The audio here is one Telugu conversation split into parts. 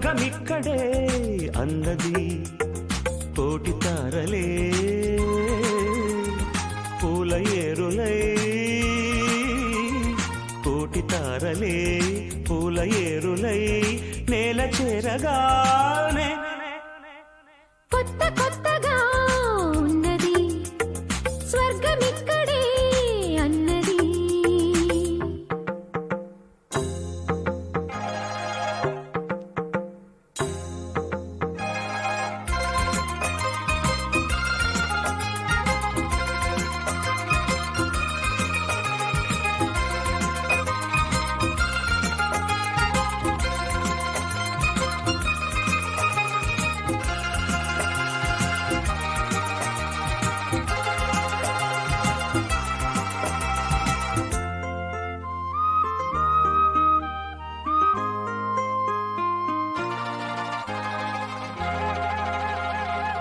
స్వర్గమిక్కడే అన్నది కోటి తారలే పూల ఏరులై కోటి తారలే పూల ఏరులై నేల చేరగానే. కొత్త కొత్తగా ఉన్నది స్వర్గమిక్క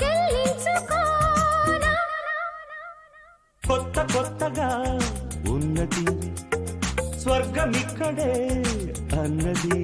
చెల్లించుకోనా. కొత్త కొత్తగా ఉన్నది స్వర్గమిక్కడే అన్నది.